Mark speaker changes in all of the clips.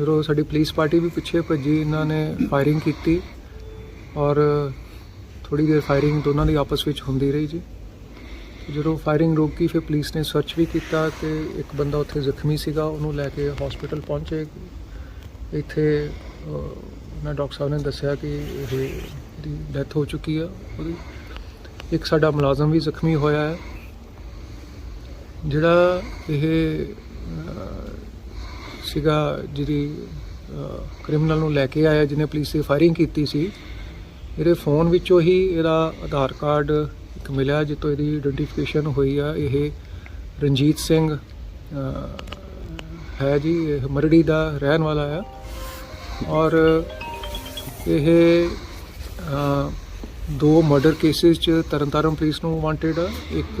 Speaker 1: ਜਦੋਂ ਸਾਡੀ police party ਵੀ ਪਿੱਛੇ ਭੱਜੀ ਇਹਨਾਂ ਨੇ ਫਾਇਰਿੰਗ ਕੀਤੀ ਔਰ ਥੋੜੀ ਦੇਰ ਫਾਇਰਿੰਗ ਦੋਨਾਂ ਦੀ ਆਪਸ ਵਿੱਚ ਹੁੰਦੀ ਰਹੀ ਜੀ। ਜਦੋਂ ਫਾਇਰਿੰਗ ਰੋਕੀ ਫਿਰ ਪੁਲਿਸ ਨੇ ਸਰਚ ਵੀ ਕੀਤਾ ਤੇ ਇੱਕ ਬੰਦਾ ਉੱਥੇ ਜ਼ਖਮੀ ਸੀਗਾ ਉਹਨੂੰ ਲੈ ਕੇ ਹਸਪੀਟਲ ਪਹੁੰਚੇ। ਇੱਥੇ ਅਹ, ਡਾਕਟਰ ਸਾਹਿਬ ਨੇ ਦੱਸਿਆ ਕਿ ਇਹ ਦੀ ਡੈਥ ਹੋ ਚੁੱਕੀ ਆ ਉਹਦੀ। ਇੱਕ ਸਾਡਾ ਮੁਲਾਜ਼ਮ ਵੀ ਜ਼ਖਮੀ ਹੋਇਆ ਹੈ। ਜਿਹੜਾ ਇਹ ਸੀਗਾ ਜਿਹਦੀ ਕ੍ਰਿਮੀਨਲ ਨੂੰ ਲੈ ਕੇ ਆਇਆ, ਜਿਹਨੇ ਪੁਲਿਸ ਤੇ ਫਾਇਰਿੰਗ ਕੀਤੀ ਸੀ। ਇਹਦੇ ਫੋਨ ਵਿੱਚੋਂ ਹੀ ਇਹਦਾ ਆਧਾਰ ਕਾਰਡ ਇੱਕ ਮਿਲਿਆ ਜਿੱਤੋਂ ਇਹਦੀ ਆਇਡੈਂਟੀਫਿਕੇਸ਼ਨ ਹੋਈ ਆ। ਇਹ ਰਣਜੀਤ ਸਿੰਘ ਹੈ ਜੀ, ਇਹ ਮਰੜੀ ਦਾ ਰਹਿਣ ਵਾਲਾ ਆ। ਔਰ ਇਹ ਦੋ ਮਰਡਰ ਕੇਸਿਸ ਚ ਤਰਨਤਾਰਨ ਪੁਲਿਸ ਨੂੰ ਵਾਂਟਡ ਆ। ਇੱਕ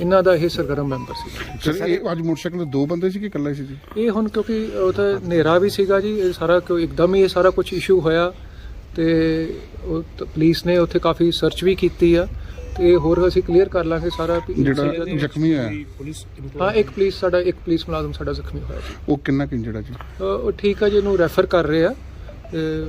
Speaker 1: ਇਹਨਾਂ ਦਾ ਇਹ ਸਰਗਰਮ ਮੈਂਬਰ ਸੀ।
Speaker 2: ਸਰ ਇਹ ਅੱਜ ਮੋਟਰਸਾਈਕਲ ਤੇ ਦੋ ਬੰਦੇ ਸੀ ਕਿ ਇਕੱਲਾ ਹੀ ਸੀ ਜੀ?
Speaker 1: ਇਹ ਹੁਣ ਕਿਉਂਕਿ ਉਹ ਤਾਂ ਹਨੇਰਾ ਵੀ ਸੀਗਾ ਜੀ ਇਹ ਸਾਰਾ ਕਿਉਂ ਇੱਕਦਮ ਹੀ ਇਹ ਸਾਰਾ ਕੁਝ ਇਸ਼ੂ ਹੋਇਆ ਤੇ ਉਹ ਤਾਂ ਪੁਲਿਸ ਨੇ ਉੱਥੇ ਕਾਫੀ ਸਰਚ ਵੀ ਕੀਤੀ ਆ ਤੇ ਹੋਰ ਅਸੀਂ ਕਲੀਅਰ ਕਰ ਲਾਂਗੇ ਸਾਰਾ ਵੀ
Speaker 2: ਜਿਹੜਾ ਜ਼ਖਮੀ ਹੋਇਆ।
Speaker 1: ਹਾਂ ਇੱਕ ਪੁਲਿਸ ਸਾਡਾ ਇੱਕ ਪੁਲਿਸ ਮੁਲਾਜ਼ਮ ਸਾਡਾ ਜ਼ਖਮੀ ਹੋਇਆ ਜੀ।
Speaker 2: ਉਹ ਕਿੰਨਾ ਕਿ ਇੰਜਰਡ ਆ ਜੀ?
Speaker 1: ਅ, ਉਹ ਠੀਕ ਆ ਜੀ ਇਹਨੂੰ ਰੈਫਰ ਕਰ ਰਹੇ ਆ।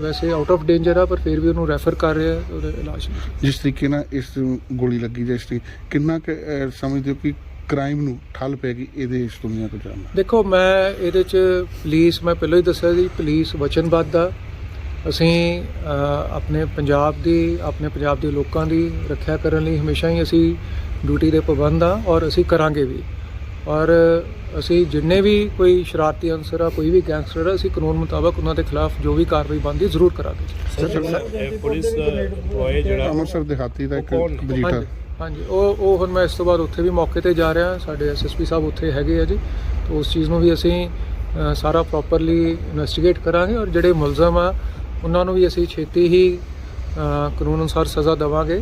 Speaker 1: ਵੈਸੇ ਆਊਟ ਆਫ ਡੇਂਜਰ ਆ ਪਰ ਫਿਰ ਵੀ ਉਹਨੂੰ ਰੈਫਰ ਕਰ ਰਹੇ ਉਹਦੇ ਇਲਾਜ ਲਈ
Speaker 2: ਜਿਸ ਤਰੀਕੇ ਨਾਲ ਇਸ ਗੋਲੀ ਲੱਗੀ ਜਾਂ ਇਸ ਦੀ ਕਿੰਨਾ ਕੁ, ਅਹ, ਸਮਝਦੇ ਹੋ ਕਿ ਕ੍ਰਾਈਮ ਨੂੰ ਠੱਲ ਪੈਗੀ ਇਹਦੇ ਇਸ ਦੁਨੀਆ ਤੋਂ ਜਾਣ
Speaker 1: ਦੇਖੋ ਮੈਂ ਇਹਦੇ ਚ ਪੁਲਿਸ ਮੈਂ ਪਹਿਲਾਂ ਹੀ ਦੱਸਿਆ ਜੀ ਪੁਲਿਸ ਵਚਨਬੱਧ ਆ। ਅਸੀਂ ਅ, ਆਪਣੇ ਪੰਜਾਬ ਦੀ ਆਪਣੇ ਪੰਜਾਬ ਦੇ ਲੋਕਾਂ ਦੀ ਰੱਖਿਆ ਕਰਨ ਲਈ ਹਮੇਸ਼ਾ ਹੀ ਅਸੀਂ ਡਿਊਟੀ ਦੇ ਪਾਬੰਦ ਆ ਔਰ ਅਸੀਂ ਕਰਾਂਗੇ ਵੀ। ਔਰ ਅਸੀਂ ਜਿੰਨੇ ਵੀ ਕੋਈ ਸ਼ਰਾਰਤੀ ਅਨਸਰ ਆ ਕੋਈ ਵੀ ਗੈਂਗਸਟਰ ਆ ਅਸੀਂ ਕਾਨੂੰਨ ਮੁਤਾਬਕ ਉਹਨਾਂ ਦੇ ਖਿਲਾਫ ਜੋ ਵੀ ਕਾਰਵਾਈ ਬਣਦੀ ਜ਼ਰੂਰ ਕਰਾਂਗੇ
Speaker 3: ਪੁਲਿਸ employee ਜਿਹੜਾ
Speaker 2: ਅੰਮ੍ਰਿਤਸਰ ਦਿਹਾਤੀ ਦਾ ਇੱਕ? ਵਜੀਠਾ
Speaker 1: ਹਾਂਜੀ ਹਾਂਜੀ ਉਹ ਉਹ ਹੁਣ ਮੈਂ ਇਸ ਤੋਂ ਬਾਅਦ ਉੱਥੇ ਵੀ ਮੌਕੇ ਤੇ ਜਾ ਰਿਹਾ ਸਾਡੇ ਐਸਐਸਪੀ ਸਾਹਿਬ ਉੱਥੇ ਹੈਗੇ ਆ ਜੀ। ਤੇ ਉਸ ਚੀਜ਼ ਨੂੰ ਵੀ ਅਸੀਂ ਸਾਰਾ ਪ੍ਰੋਪਰਲੀ ਇਨਵੈਸਟੀਗੇਟ ਕਰਾਂਗੇ ਔਰ ਜਿਹੜੇ ਮੁਲਜ਼ਮ ਆ ਉਹਨਾਂ ਨੂੰ ਵੀ ਅਸੀਂ ਛੇਤੀ ਹੀ ਕਾਨੂੰਨ ਅਨੁਸਾਰ ਸਜ਼ਾ ਦੇਵਾਂਗੇ।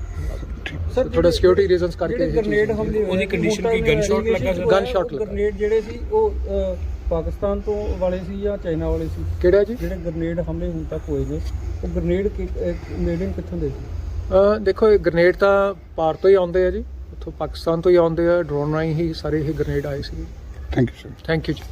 Speaker 1: ਸਰ ਥੋੜਾ ਸਿਕਿਉਰਿਟੀ ਰੀਜ਼ਨਸ ਕਰਕੇ
Speaker 4: ਜਿਹੜੇ ਗ੍ਰਨੇਡ ਹਮਲੇ
Speaker 3: ਉਹਦੀ condition ਕੀ? gun shot ਲੱਗਾ ਸੀ?
Speaker 1: Gun shot ਲੱਗਾ।
Speaker 4: ਗ੍ਰਨੇਡ ਜਿਹੜੇ ਸੀ ਉਹ ਪਾਕਿਸਤਾਨ ਤੋਂ ਵਾਲੇ ਸੀ ਜਾਂ ਚਾਈਨਾ ਵਾਲੇ ਸੀ?
Speaker 1: ਕਿਹੜਾ ਜੀ?
Speaker 4: ਜਿਹੜੇ ਗ੍ਰਨੇਡ ਹਮਲੇ ਹੁਣ ਤੱਕ ਹੋਏ ਨੇ ਉਹ ਗ੍ਰਨੇਡ ਮੇਡ ਇਨ ਕਿੱਥੋਂ ਦੇ ਸੀ?
Speaker 1: ਅਹ ਦੇਖੋ ਇਹ ਗ੍ਰਨੇਡ ਤਾਂ ਪਾਰ ਤੋਂ ਹੀ ਆਉਂਦੇ ਆ ਜੀ। ਉੱਥੋਂ ਪਾਕਿਸਤਾਨ ਤੋਂ ਹੀ ਆਉਂਦੇ ਆ। ਡਰੋਨ ਰਾਹੀਂ ਹੀ ਸਾਰੇ ਇਹ ਗ੍ਰਨੇਡ ਆਏ ਸੀ
Speaker 2: thank you sir
Speaker 1: thank you ਜੀ।